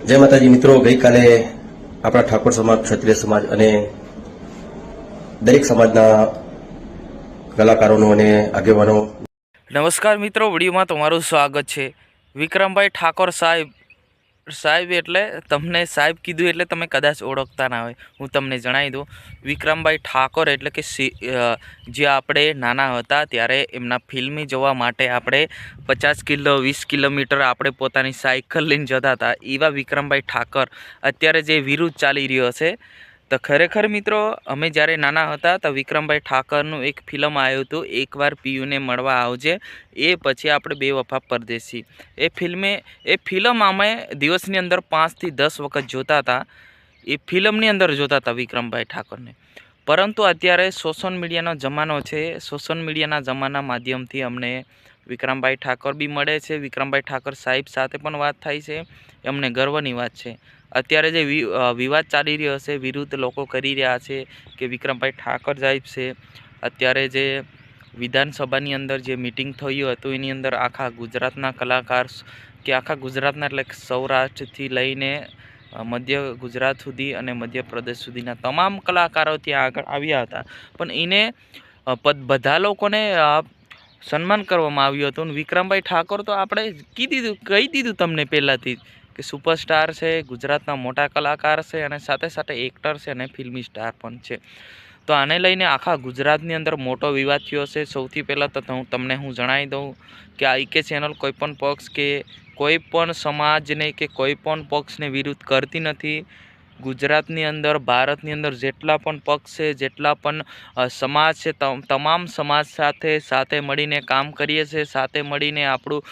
જય માતાજી મિત્રો, ગઈકાલે આપણા ઠાકોર સમાજ, ક્ષત્રિય સમાજ અને દરેક સમાજના કલાકારોનો અને આગેવાનો નમસ્કાર મિત્રો, વિડીયોમાં તમારું સ્વાગત છે. વિક્રમભાઈ ઠાકોર સાહેબ સાહેબ એટલે તમને સાહેબ કીધું એટલે તમે કદાચ ઓળખતા ના હોય. હું તમને જણાવી દઉં. વિક્રમભાઈ ઠાકોર એટલે કે જે આપણે નાના હતા ત્યારે એમના ફિલ્મી જોવા માટે આપણે પચાસ કિલો, વીસ કિલોમીટર આપણે પોતાની સાયકલ લઈને જતા હતા. એવા વિક્રમભાઈ ઠાકોર. અત્યારે જે વિરુદ્ધ ચાલી રહ્યો છે તો ખરેખર મિત્રો, અમે જ્યારે નાના હતા તો વિક્રમભાઈ ઠાકરનું એક ફિલ્મ આવ્યું હતું, એકવાર પિયુને મળવા આવજે એ પછી આપણે બે વફા પરદેશી. એ ફિલ્મે, એ ફિલ્મ અમે દિવસની અંદર પાંચથી દસ વખત જોતા હતા. એ ફિલ્મની અંદર જોતા હતા વિક્રમભાઈ ઠાકોરને. પરંતુ અત્યારે સોશિયલ મીડિયાનો જમાનો છે. સોશિયલ મીડિયાના જમાના માધ્યમથી અમને વિક્રમભાઈ ઠાકોર બી મળે છે. વિક્રમભાઈ ઠાકોર સાહેબ સાથે પણ વાત થાય છે. એમને ગર્વની વાત છે. અત્યારે જે વિવાદ ચાલી રહ્યો છે, વિરુદ્ધ લોકો કરી રહ્યા છે કે વિક્રમભાઈ ઠાકોર સાહેબ છે. અત્યારે જે વિધાનસભાની અંદર જે મિટિંગ થયું હતું, એની અંદર આખા ગુજરાતના કલાકાર કે આખા ગુજરાતના એટલે સૌરાષ્ટ્રથી લઈને મધ્ય ગુજરાત સુધી અને મધ્યપ્રદેશ સુધીના તમામ કલાકારો ત્યાં આગળ આવ્યા હતા. પણ એને બધા લોકોને સન્માન કરવામાં આવ્યું હતું અને વિક્રમભાઈ ઠાકોર તો આપણે કી દીધું કહી દીધું તમને પહેલાંથી કે સુપરસ્ટાર છે, ગુજરાતના મોટા કલાકાર છે અને સાથે સાથે એક્ટર છે અને ફિલ્મી સ્ટાર પણ છે. તો આને લઈને આખા ગુજરાતની અંદર મોટો વિવાદ થયો છે. સૌથી પહેલાં તો હું તમને હું જણાવી દઉં કે આ ઈકે ચેનલ કોઈપણ પક્ષ કે કોઈપણ સમાજને કે કોઈપણ પક્ષને વિરુદ્ધ કરતી નથી. ગુજરાતની અંદર, ભારતની અંદર જેટલા પણ પક્ષ છે, જેટલા પણ સમાજ છે, તમ- તમામ સમાજ સાથે સાથે મળીને કામ કરીએ છીએ, સાથે મળીને આપણું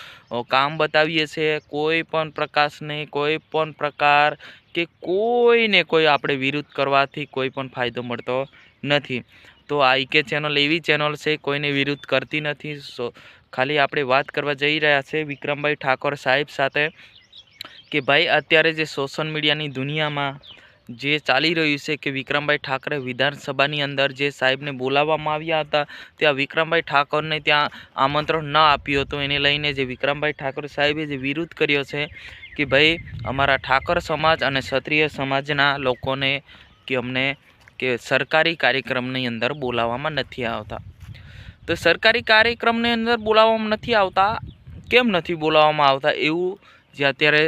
કામ બતાવીએ છીએ. કોઈ પણ પ્રકાશની, કોઈ પણ પ્રકાર કે કોઈને કોઈ આપણે વિરુદ્ધ કરવાથી કોઈ પણ ફાયદો મળતો નથી. તો આ ઈકે ચેનલ, એવી ચેનલ છે, કોઈને વિરુદ્ધ કરતી નથી. સો, ખાલી આપણે વાત કરવા જઈ રહ્યા છે વિક્રમભાઈ ઠાકોર સાહેબ સાથે. કે ભાઈ, અત્યારે જે સોશિયલ મીડિયાની દુનિયામાં જે ચાલી રહ્યું છે કે વિક્રમભાઈ ઠાકરે વિધાનસભાની અંદર જે સાહેબને બોલાવવામાં આવ્યા હતા, ત્યાં વિક્રમભાઈ ઠાકોરને ત્યાં આમંત્રણ ન આપ્યું હતું. એને લઈને જે વિક્રમભાઈ ઠાકોર સાહેબે જે વિરોધ કર્યો છે કે ભાઈ, અમારા ઠાકોર સમાજ અને ક્ષત્રિય સમાજના લોકોને કે અમને કે સરકારી કાર્યક્રમની અંદર બોલાવવામાં નથી આવતા. તો સરકારી કાર્યક્રમની અંદર બોલાવવામાં નથી આવતા? કેમ નથી બોલાવવામાં આવતા? એવું જે અત્યારે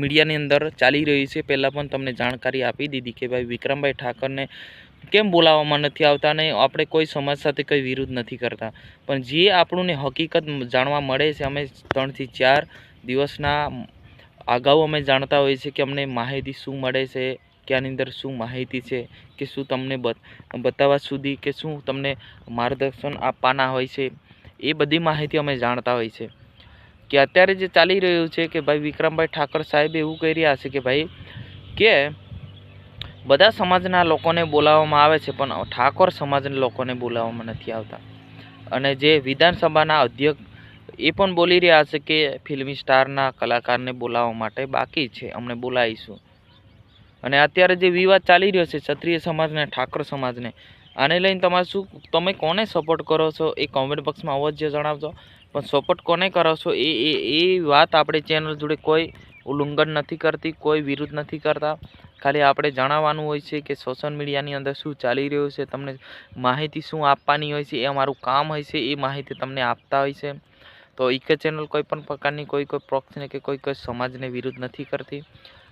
મીડિયાની અંદર ચાલી રહ્યું છે, પહેલાં પણ તમને જાણકારી આપી દીધી કે ભાઈ વિક્રમભાઈ ઠાકરને કેમ બોલાવવામાં નથી આવતા ને આપણે કોઈ સમાજ સાથે કંઈ વિરુદ્ધ નથી કરતા. પણ જે આપણને હકીકત જાણવા મળે છે, અમે ત્રણથી ચાર દિવસના અગાઉ અમે જાણતા હોઈએ છીએ કે અમને માહિતી શું મળે છે, કે આની અંદર શું માહિતી છે, કે શું તમને બત બતાવવા સુધી કે શું તમને માર્ગદર્શન આપવાના હોય છે, એ બધી માહિતી અમે જાણતા હોય છે કે અત્યારે જે ચાલી રહ્યું છે કે ભાઈ વિક્રમભાઈ ઠાકર સાહેબ એવું કહી રહ્યા છે કે ભાઈ કે બધા સમાજના લોકોને બોલાવવામાં આવે છે, પણ ઠાકોર સમાજના લોકોને બોલાવવામાં નથી આવતા. અને જે વિધાનસભાના અધ્યક્ષ એ પણ બોલી રહ્યા છે કે ફિલ્મી સ્ટારના કલાકારને બોલાવવા માટે બાકી છે, અમને બોલાવીશું. અને અત્યારે જે વિવાદ ચાલી રહ્યો છે ક્ષત્રિય સમાજને, ઠાકોર સમાજને, આને લઈને તમારે શું, તમે કોને સપોર્ટ કરો છો એ કોમેન્ટ બોક્સમાં અવશ્ય જણાવજો. પણ સપોર્ટ કોને કરો છો એ એ એ વાત આપણે ચેનલ જોડે કોઈ ઉલ્લંઘન નથી કરતી, કોઈ વિરુદ્ધ નથી કરતા. ખાલી આપણે જણાવવાનું હોય છે કે સોશિયલ મીડિયાની અંદર શું ચાલી રહ્યું છે, તમને માહિતી શું આપવાની હોય છે, એ અમારું કામ હોય છે, એ માહિતી તમને આપતા હોય છે. તો એક ચેનલ કોઈ પણ પ્રકારની કોઈ કોઈ પક્ષને કે કોઈ કોઈ સમાજને વિરુદ્ધ નથી કરતી.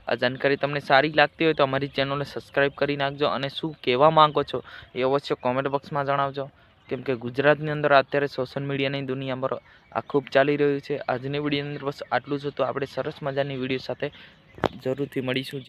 આ જાણકારી તમને સારી લાગતી હોય તો અમારી ચેનલને સબસ્ક્રાઈબ કરી નાખજો અને શું કહેવા માંગો છો એ અવશ્ય કોમેન્ટ બોક્સમાં જણાવજો. કેમ કે ગુજરાતની અંદર અત્યારે સોશિયલ મીડિયાની દુનિયા પર આ ખૂબ ચાલી રહ્યું છે. આજની વિડીયોની અંદર બસ આટલું જ હતું. આપણે સરસ મજાની વીડિયો સાથે જરૂરથી મળીશું.